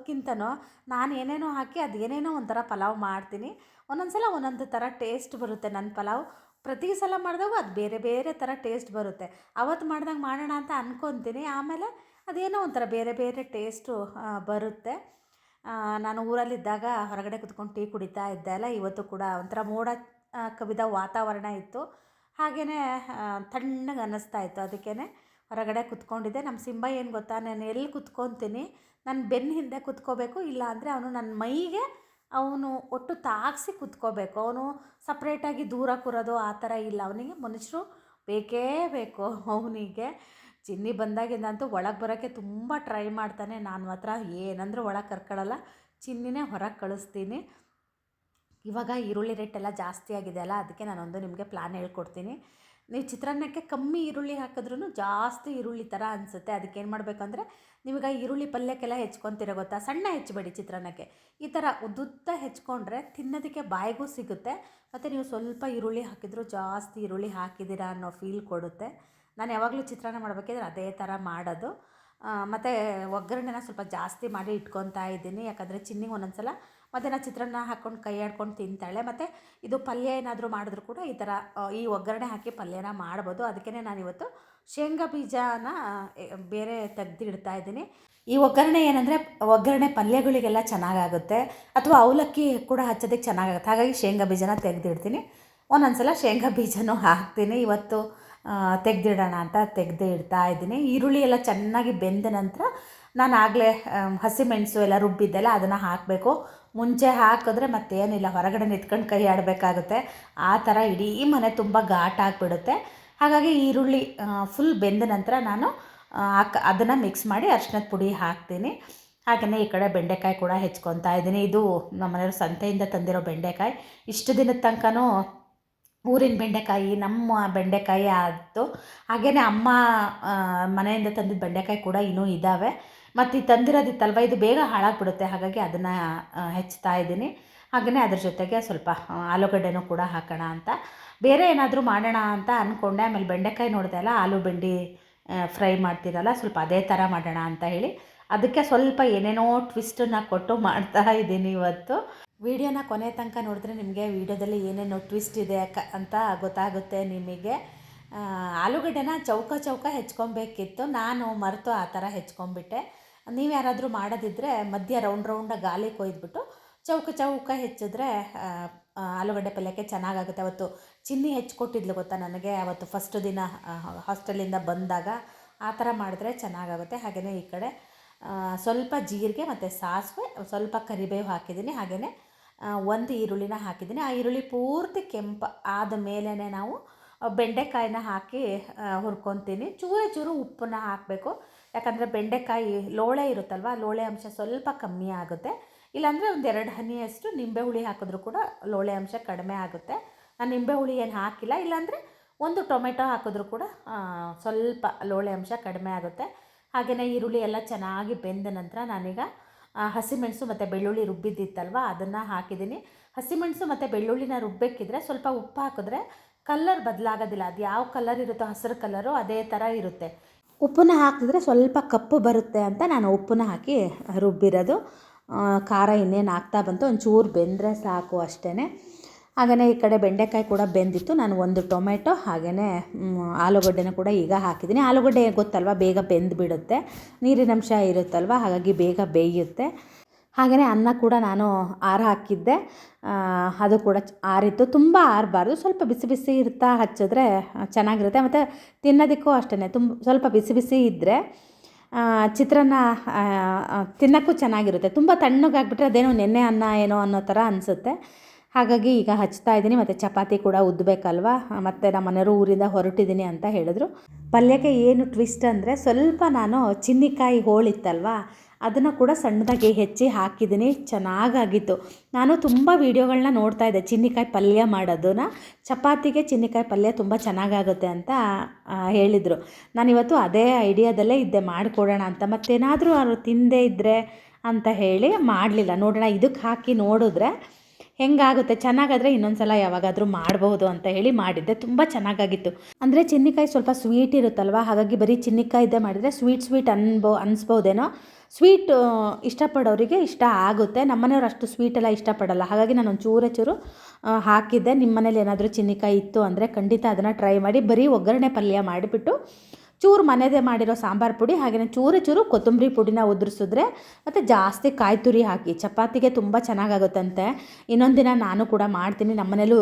ಕ್ಕಿಂತನೂ ನಾನು ಏನೇನೋ ಹಾಕಿ ಅದು ಏನೇನೋ ಒಂಥರ ಪಲಾವ್ ಮಾಡ್ತೀನಿ. ಒಂದೊಂದು ಸಲ ಒಂದೊಂದು ಥರ ಟೇಸ್ಟ್ ಬರುತ್ತೆ ನನ್ನ ಪಲಾವ್. ಪ್ರತಿ ಸಲ ಮಾಡಿದಾಗ ಅದು ಬೇರೆ ಬೇರೆ ಥರ ಟೇಸ್ಟ್ ಬರುತ್ತೆ. ಅವತ್ತು ಮಾಡ್ದಂಗೆ ಮಾಡೋಣ ಅಂತ ಅಂದ್ಕೊತೀನಿ ಆಮೇಲೆ ಅದೇನೋ ಒಂಥರ ಬೇರೆ ಬೇರೆ ಟೇಸ್ಟು ಬರುತ್ತೆ. ನಾನು ಊರಲ್ಲಿದ್ದಾಗ ಹೊರಗಡೆ ಕುತ್ಕೊಂಡು ಟೀ ಕುಡಿತಾ ಇದ್ದೆ ಅಲ್ಲ, ಇವತ್ತು ಕೂಡ ಒಂಥರ ಮೋಡ ಕವಿದ ವಾತಾವರಣ ಇತ್ತು. ಹಾಗೆಯೇ ತಣ್ಣಗೆ ಅನ್ನಿಸ್ತಾ ಇತ್ತು. ಅದಕ್ಕೇ ಹೊರಗಡೆ ಕುತ್ಕೊಂಡಿದ್ದೆ. ನಮ್ಮ ಸಿಂಬ ಏನು ಗೊತ್ತಾ? ನಾನು ಎಲ್ಲಿ ಕುತ್ಕೊತೀನಿ? ನನ್ನ ಬೆನ್ನ ಹಿಂದೆ ಕುತ್ಕೋಬೇಕು. ಇಲ್ಲ ಅಂದರೆ ಅವನು ನನ್ನ ಮೈಗೆ ಅವನು ಒಟ್ಟು ತಾಗಿಸಿ ಕುತ್ಕೋಬೇಕು. ಅವನು ಸಪ್ರೇಟಾಗಿ ದೂರ ಕೂರೋದು ಆ ಥರ ಇಲ್ಲ. ಅವನಿಗೆ ಮನುಷ್ಯರು ಬೇಕೇ ಬೇಕು ಅವನಿಗೆ. ಚಿನ್ನಿ ಬಂದಾಗಿಂದಂತೂ ಒಳಗೆ ಬರೋಕ್ಕೆ ತುಂಬ ಟ್ರೈ ಮಾಡ್ತಾನೆ. ನಾನು ಮಾತ್ರ ಏನಂದರೂ ಒಳಗೆ ಕರ್ಕೊಳ್ಳಲ್ಲ ಚಿನ್ನಿನೇ ಹೊರಗೆ ಕಳಿಸ್ತೀನಿ. ಇವಾಗ ಈರುಳ್ಳಿ ರೇಟ್ ಎಲ್ಲ ಜಾಸ್ತಿ ಆಗಿದೆ ಅಲ್ಲ, ಅದಕ್ಕೆ ನಾನೊಂದು ನಿಮಗೆ ಪ್ಲ್ಯಾನ್ ಹೇಳ್ಕೊಡ್ತೀನಿ. ನೀವು ಚಿತ್ರಾನ್ನಕ್ಕೆ ಕಮ್ಮಿ ಈರುಳ್ಳಿ ಹಾಕಿದ್ರೂ ಜಾಸ್ತಿ ಈರುಳ್ಳಿ ಥರ ಅನಿಸುತ್ತೆ. ಅದಕ್ಕೆ ಏನು ಮಾಡಬೇಕಂದ್ರೆ, ನಿಮಗೆ ಈರುಳ್ಳಿ ಪಲ್ಯಕ್ಕೆಲ್ಲ ಹೆಚ್ಕೊತೀರ ಗೊತ್ತಾ? ಸಣ್ಣ ಹೆಚ್ಚಬೇಡಿ ಚಿತ್ರಾನ್ನಕ್ಕೆ. ಈ ಥರ ಉದ್ದುದ್ದ ಹೆಚ್ಕೊಂಡ್ರೆ ತಿನ್ನೋದಕ್ಕೆ ಬಾಯಿಗೂ ಸಿಗುತ್ತೆ. ಮತ್ತು ನೀವು ಸ್ವಲ್ಪ ಈರುಳ್ಳಿ ಹಾಕಿದರೂ ಜಾಸ್ತಿ ಈರುಳ್ಳಿ ಹಾಕಿದ್ದೀರಾ ಅನ್ನೋ ಫೀಲ್ ಕೊಡುತ್ತೆ. ನಾನು ಯಾವಾಗಲೂ ಚಿತ್ರಾನ್ನ ಮಾಡಬೇಕಿದ್ರೆ ಅದೇ ಥರ ಮಾಡೋದು. ಮತ್ತು ಒಗ್ಗರಣೆನ ಸ್ವಲ್ಪ ಜಾಸ್ತಿ ಮಾಡಿ ಇಟ್ಕೊತಾ ಇದ್ದೀನಿ. ಯಾಕಂದರೆ ಚಿನ್ನಿಗೆ ಒಂದೊಂದು ಸಲ ಮಧ್ಯಾಹ್ನ ಚಿತ್ರಾನ್ನ ಹಾಕ್ಕೊಂಡು ಕೈ ಆಡ್ಕೊಂಡು ತಿಂತಾಳೆ. ಮತ್ತು ಇದು ಪಲ್ಯ ಏನಾದರೂ ಮಾಡಿದ್ರು ಕೂಡ ಈ ಥರ ಈ ಒಗ್ಗರಣೆ ಹಾಕಿ ಪಲ್ಯನ ಮಾಡ್ಬೋದು. ಅದಕ್ಕೇ ನಾನಿವತ್ತು ಶೇಂಗಾ ಬೀಜನ ಬೇರೆ ತೆಗ್ದಿಡ್ತಾ ಇದ್ದೀನಿ. ಈ ಒಗ್ಗರಣೆ ಏನಂದರೆ, ಒಗ್ಗರಣೆ ಪಲ್ಯಗಳಿಗೆಲ್ಲ ಚೆನ್ನಾಗಾಗುತ್ತೆ. ಅಥವಾ ಅವಲಕ್ಕಿ ಕೂಡ ಹಚ್ಚೋದಕ್ಕೆ ಚೆನ್ನಾಗಾಗುತ್ತೆ. ಹಾಗಾಗಿ ಶೇಂಗಾ ಬೀಜನ ತೆಗೆದಿಡ್ತೀನಿ. ಒಂದೊಂದು ಸಲ ಶೇಂಗಾ ಬೀಜನೂ ಹಾಕ್ತೀನಿ. ಇವತ್ತು ತೆಗೆದಿಡೋಣ ಅಂತ ತೆಗೆದು ಇಡ್ತಾ ಇದ್ದೀನಿ. ಈರುಳ್ಳಿ ಎಲ್ಲ ಚೆನ್ನಾಗಿ ಬೆಂದ ನಂತರ ನಾನು ಆಗಲೇ ಹಸಿಮೆಣಸು ಎಲ್ಲ ರುಬ್ಬಿದ್ದೆಲ್ಲ ಅದನ್ನು ಹಾಕಬೇಕು. ಮುಂಚೆ ಹಾಕಿದ್ರೆ ಮತ್ತೇನಿಲ್ಲ ಹೊರಗಡೆ ನಿಂತ್ಕೊಂಡು ಕೈ ಆಡಬೇಕಾಗುತ್ತೆ. ಆ ಥರ ಇಡೀ ಮನೆ ತುಂಬ ಘಾಟ್ ಆಗಿಬಿಡುತ್ತೆ. ಹಾಗಾಗಿ ಈರುಳ್ಳಿ ಫುಲ್ ಬೆಂದ ನಂತರ ನಾನು ಹಾಕ್, ಅದನ್ನು ಮಿಕ್ಸ್ ಮಾಡಿ ಅರ್ಶಿನದ ಪುಡಿ ಹಾಕ್ತೀನಿ. ಹಾಗೆಯೇ ಈ ಕಡೆ ಬೆಂಡೆಕಾಯಿ ಕೂಡ ಹೆಚ್ಕೊತಾ ಇದ್ದೀನಿ. ಇದು ನಮ್ಮ ಮನೆಯವ್ರ ಸಂತೆಯಿಂದ ತಂದಿರೋ ಬೆಂಡೆಕಾಯಿ. ಇಷ್ಟು ದಿನದ ತನಕನೂ ಊರಿನ ಬೆಂಡೆಕಾಯಿ, ನಮ್ಮ ಬೆಂಡೆಕಾಯಿ ಆಯಿತು. ಹಾಗೆಯೇ ಅಮ್ಮ ಮನೆಯಿಂದ ತಂದಿದ್ದ ಬೆಂಡೆಕಾಯಿ ಕೂಡ ಇನ್ನೂ ಇದ್ದಾವೆ ಮತ್ತು ಈ ತಂದಿರೋದಿತ್ತಲ್ವ ಇದು ಬೇಗ ಹಾಳಾಗ್ಬಿಡುತ್ತೆ. ಹಾಗಾಗಿ ಅದನ್ನು ಹೆಚ್ಚುತ್ತಾ ಇದ್ದೀನಿ. ಹಾಗೆಯೇ ಅದ್ರ ಜೊತೆಗೆ ಸ್ವಲ್ಪ ಆಲೂಗಡ್ಡೆನೂ ಕೂಡ ಹಾಕೋಣ ಅಂತ. ಬೇರೆ ಏನಾದರೂ ಮಾಡೋಣ ಅಂತ ಅಂದ್ಕೊಂಡೆ ಆಮೇಲೆ ಬೆಂಡೆಕಾಯಿ ನೋಡಿದೆ ಅಲ್ಲ, ಆಲೂ ಬೆಂಡಿ ಫ್ರೈ ಮಾಡ್ತೀರಲ್ಲ ಸ್ವಲ್ಪ ಅದೇ ಥರ ಮಾಡೋಣ ಅಂತ ಹೇಳಿ. ಅದಕ್ಕೆ ಸ್ವಲ್ಪ ಏನೇನೋ ಟ್ವಿಸ್ಟನ್ನು ಕೊಟ್ಟು ಮಾಡ್ತಾ ಇದ್ದೀನಿ ಇವತ್ತು. ವಿಡಿಯೋನ ಕೊನೆ ತನಕ ನೋಡಿದ್ರೆ ನಿಮಗೆ ವಿಡಿಯೋದಲ್ಲಿ ಏನೇನು ಟ್ವಿಸ್ಟ್ ಇದೆ ಅಂತ ಗೊತ್ತಾಗುತ್ತೆ ನಿಮಗೆ. ಆಲೂಗಡ್ಡೆನ ಚೌಕ ಚೌಕ ಹೆಚ್ಕೊಬೇಕಿತ್ತು. ನಾನು ಮರೆತು ಆ ಥರ ಹೆಚ್ಕೊಂಡ್ಬಿಟ್ಟೆ. ನೀವು ಯಾರಾದರೂ ಮಾಡೋದಿದ್ದರೆ ಮಧ್ಯ ರೌಂಡ್ ರೌಂಡಾಗಿ ಗಾಲಿ ಕೊಯ್ದುಬಿಟ್ಟು ಚೌಕ ಚೌಕ ಹೆಚ್ಚಿದ್ರೆ ಆಲೂಗಡ್ಡೆ ಪಲ್ಯಕ್ಕೆ ಚೆನ್ನಾಗಾಗುತ್ತೆ. ಅವತ್ತು ಚಿನ್ನಿ ಹೆಚ್ಚಿಕೊಟ್ಟಿದ್ಲು ಗೊತ್ತಾ ನನಗೆ? ಅವತ್ತು ಫಸ್ಟ್ ದಿನ ಹಾಸ್ಟೆಲಿಂದ ಬಂದಾಗ ಆ ಥರ ಮಾಡಿದ್ರೆ ಚೆನ್ನಾಗಾಗುತ್ತೆ. ಹಾಗೆಯೇ ಈ ಕಡೆ ಸ್ವಲ್ಪ ಜೀರಿಗೆ ಮತ್ತು ಸಾಸಿವೆ, ಸ್ವಲ್ಪ ಕರಿಬೇವು ಹಾಕಿದ್ದೀನಿ. ಹಾಗೆಯೇ ಒಂದು ಈರುಳ್ಳಿನ ಹಾಕಿದ್ದೀನಿ. ಆ ಈರುಳ್ಳಿ ಪೂರ್ತಿ ಕೆಂಪು ಆದ ಮೇಲೇ ನಾವು ಬೆಂಡೆಕಾಯಿನ ಹಾಕಿ ಹುರ್ಕೊತೀನಿ. ಚೂರು ಚೂರು ಉಪ್ಪನ್ನ ಹಾಕಬೇಕು. ಯಾಕಂದರೆ ಬೆಂಡೆಕಾಯಿ ಲೋಳೆ ಇರುತ್ತಲ್ವ, ಲೋಳೆ ಅಂಶ ಸ್ವಲ್ಪ ಕಮ್ಮಿ ಆಗುತ್ತೆ. ಇಲ್ಲಾಂದರೆ ಒಂದು ಎರಡು ಹನಿಯಷ್ಟು ನಿಂಬೆ ಹುಳಿ ಹಾಕಿದ್ರೂ ಕೂಡ ಲೋಳೆ ಅಂಶ ಕಡಿಮೆ ಆಗುತ್ತೆ. ನಾನು ನಿಂಬೆ ಹುಳಿ ಏನು ಹಾಕಿಲ್ಲ. ಇಲ್ಲಾಂದರೆ ಒಂದು ಟೊಮೆಟೊ ಹಾಕಿದ್ರೂ ಕೂಡ ಸ್ವಲ್ಪ ಲೋಳೆ ಅಂಶ ಕಡಿಮೆ ಆಗುತ್ತೆ. ಹಾಗೆಯೇ ಈರುಳ್ಳಿ ಎಲ್ಲ ಚೆನ್ನಾಗಿ ಬೆಂದ ನಂತರ ನಾನೀಗ ಹಸಿಮೆಣಸು ಮತ್ತು ಬೆಳ್ಳುಳ್ಳಿ ರುಬ್ಬಿದ್ದಿತ್ತಲ್ವ, ಅದನ್ನು ಹಾಕಿದ್ದೀನಿ. ಹಸಿಮೆಣಸು ಮತ್ತು ಬೆಳ್ಳುಳ್ಳಿನ ರುಬ್ಬಬೇಕಿದ್ರೆ ಸ್ವಲ್ಪ ಉಪ್ಪು ಹಾಕಿದ್ರೆ ಕಲ್ಲರ್ ಬದಲಾಗೋದಿಲ್ಲ. ಅದು ಯಾವ ಕಲರ್ ಇರುತ್ತೋ ಹಸಿರು ಕಲರು ಅದೇ ಥರ ಇರುತ್ತೆ. ಉಪ್ಪನ್ನ ಹಾಕಿದ್ರೆ ಸ್ವಲ್ಪ ಕಪ್ಪು ಬರುತ್ತೆ ಅಂತ ನಾನು ಉಪ್ಪನ್ನ ಹಾಕಿ ರುಬ್ಬಿರೋದು. ಖಾರ ಇನ್ನೇನು ಹಾಕ್ತಾ ಬಂತು? ಒಂಚೂರು ಬೆಂದರೆ ಸಾಕು ಅಷ್ಟೇ ಹಾಗೆಯೇ ಈ ಕಡೆ ಬೆಂಡೆಕಾಯಿ ಕೂಡ ಬೆಂದಿತ್ತು. ನಾನು ಒಂದು ಟೊಮೆಟೊ ಹಾಗೆಯೇ ಆಲೂಗಡ್ಡೆನ ಕೂಡ ಈಗ ಹಾಕಿದ್ದೀನಿ. ಆಲೂಗಡ್ಡೆ ಗೊತ್ತಲ್ವ? ಬೇಗ ಬೆಂದುಬಿಡುತ್ತೆ. ನೀರಿನಂಶ ಇರುತ್ತಲ್ವ? ಹಾಗಾಗಿ ಬೇಗ ಬೇಯುತ್ತೆ. ಹಾಗೆಯೇ ಅನ್ನ ಕೂಡ ನಾನು ಆರ ಹಾಕಿದ್ದೆ. ಅದು ಕೂಡ ಆರಿತ್ತು. ತುಂಬ ಆರಬಾರ್ದು. ಸ್ವಲ್ಪ ಬಿಸಿ ಬಿಸಿ ಇರ್ತಾ ಹಚ್ಚಿದ್ರೆ ಚೆನ್ನಾಗಿರುತ್ತೆ. ಮತ್ತು ತಿನ್ನೋದಕ್ಕೂ ಅಷ್ಟೇ ತುಂಬ ಸ್ವಲ್ಪ ಬಿಸಿ ಬಿಸಿ ಇದ್ದರೆ ಚಿತ್ರಾನ್ನ ತಿನ್ನೋಕ್ಕೂ ಚೆನ್ನಾಗಿರುತ್ತೆ. ತುಂಬ ತಣ್ಣಗಾಗ್ಬಿಟ್ರೆ ಅದೇನೋ ನೆನ್ನೆ ಅನ್ನ ಏನೋ ಅನ್ನೋ ಥರ ಅನಿಸುತ್ತೆ. ಹಾಗಾಗಿ ಈಗ ಹಚ್ತಾ ಇದ್ದೀನಿ. ಮತ್ತು ಚಪಾತಿ ಕೂಡ ಉದ್ದಬೇಕಲ್ವ ಮತ್ತು ನಮ್ಮ ಮನೆಯವರು ಊರಿಂದ ಹೊರಟಿದ್ದೀನಿ ಅಂತ ಹೇಳಿದ್ರು. ಪಲ್ಯಕ್ಕೆ ಏನು ಟ್ವಿಸ್ಟ್ ಅಂದರೆ ಸ್ವಲ್ಪ ನಾನು ಚಿನ್ನಿಕಾಯಿ ಹೋಳಿತ್ತಲ್ವ? ಅದನ್ನು ಕೂಡ ಸಣ್ಣದಾಗಿ ಹೆಚ್ಚಿ ಹಾಕಿದ್ದೀನಿ. ಚೆನ್ನಾಗಾಗಿತ್ತು. ನಾನು ತುಂಬ ವೀಡಿಯೋಗಳನ್ನ ನೋಡ್ತಾ ಇದ್ದೆ. ಚಿನ್ನಿಕಾಯಿ ಪಲ್ಯ ಮಾಡೋದನ್ನ. ಚಪಾತಿಗೆ ಚಿನ್ನಿಕಾಯಿ ಪಲ್ಯ ತುಂಬ ಚೆನ್ನಾಗಾಗುತ್ತೆ ಅಂತ ಹೇಳಿದರು. ನಾನಿವತ್ತು ಅದೇ ಐಡಿಯಾದಲ್ಲೇ ಇದ್ದೆ. ಮಾಡಿಕೊಡೋಣ ಅಂತ. ಮತ್ತೇನಾದರೂ ಅವರು ತಿಂದೇ ಇದ್ದರೆ ಅಂತ ಹೇಳಿ ಮಾಡಲಿಲ್ಲ. ನೋಡೋಣ ಇದಕ್ಕೆ ಹಾಕಿ ನೋಡಿದ್ರೆ ಹೆಂಗಾಗುತ್ತೆ? ಚೆನ್ನಾಗಾದರೆ ಇನ್ನೊಂದು ಸಲ ಯಾವಾಗಾದರೂ ಮಾಡಬಹುದು ಅಂತ ಹೇಳಿ ಮಾಡಿದ್ದೆ. ತುಂಬ ಚೆನ್ನಾಗಾಗಿತ್ತು. ಅಂದರೆ ಚಿನ್ನಿಕಾಯಿ ಸ್ವಲ್ಪ ಸ್ವೀಟ್ ಇರುತ್ತಲ್ವ? ಹಾಗಾಗಿ ಬರೀ ಚಿನ್ನಿಕಾಯಿದ್ದೇ ಮಾಡಿದರೆ ಸ್ವೀಟ್ ಸ್ವೀಟ್ ಅನ್ಬೋ, ಅನಿಸ್ಬೋದೇನೋ? ಸ್ವೀಟ್ ಇಷ್ಟಪಡೋರಿಗೆ ಇಷ್ಟ ಆಗುತ್ತೆ. ನಮ್ಮನೆಯವ್ರು ಅಷ್ಟು ಸ್ವೀಟ್ ಎಲ್ಲ ಇಷ್ಟಪಡಲ್ಲ. ಹಾಗಾಗಿ ನಾನು ಒಂದು ಚೂರೇ ಹಾಕಿದ್ದೆ. ನಿಮ್ಮ ಮನೇಲಿ ಏನಾದರೂ ಚಿನ್ನಿಕಾಯಿ ಇತ್ತು ಅಂದರೆ ಖಂಡಿತ ಅದನ್ನು ಟ್ರೈ ಮಾಡಿ. ಬರೀ ಒಗ್ಗರಣೆ ಪಲ್ಯ ಮಾಡಿಬಿಟ್ಟು ಚೂರು ಮನೆದೇ ಮಾಡಿರೋ ಸಾಂಬಾರು ಪುಡಿ ಹಾಗೆಯೇ ಚೂರು ಚೂರು ಕೊತ್ತಂಬರಿ ಪುಡಿನ ಉದುರಿಸಿದ್ರೆ ಮತ್ತು ಜಾಸ್ತಿ ಕಾಯಿ ತುರಿ ಹಾಕಿ. ಚಪಾತಿಗೆ ತುಂಬ ಚೆನ್ನಾಗಾಗುತ್ತಂತೆ. ಇನ್ನೊಂದು ದಿನ ನಾನು ಕೂಡ ಮಾಡ್ತೀನಿ. ನಮ್ಮನೇಲೂ